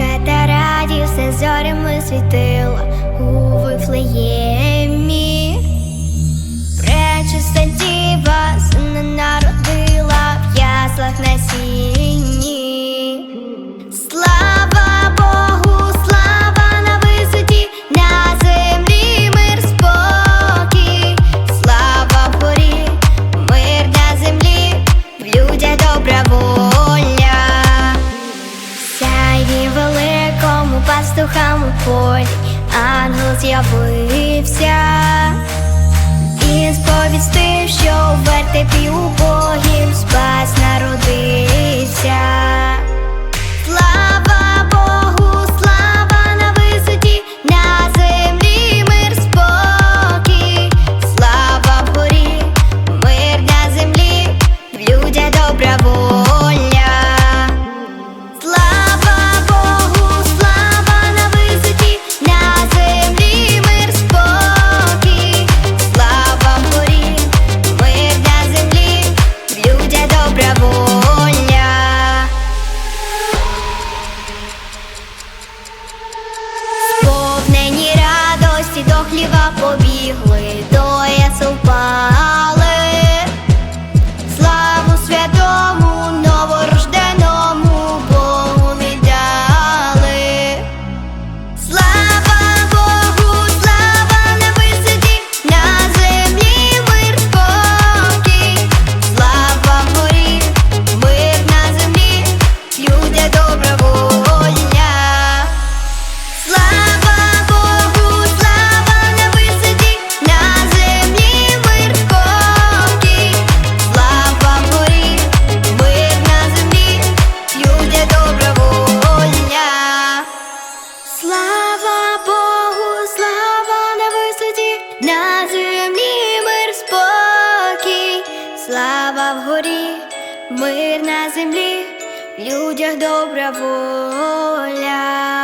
Та раді все зорями світила у вифлеє. білому полі ангел з'явився і сповістив, що вертепі у богів спасна. Ліва побігли, до ясупа. впали слава вгорі, мир на землі, в людях добра воля.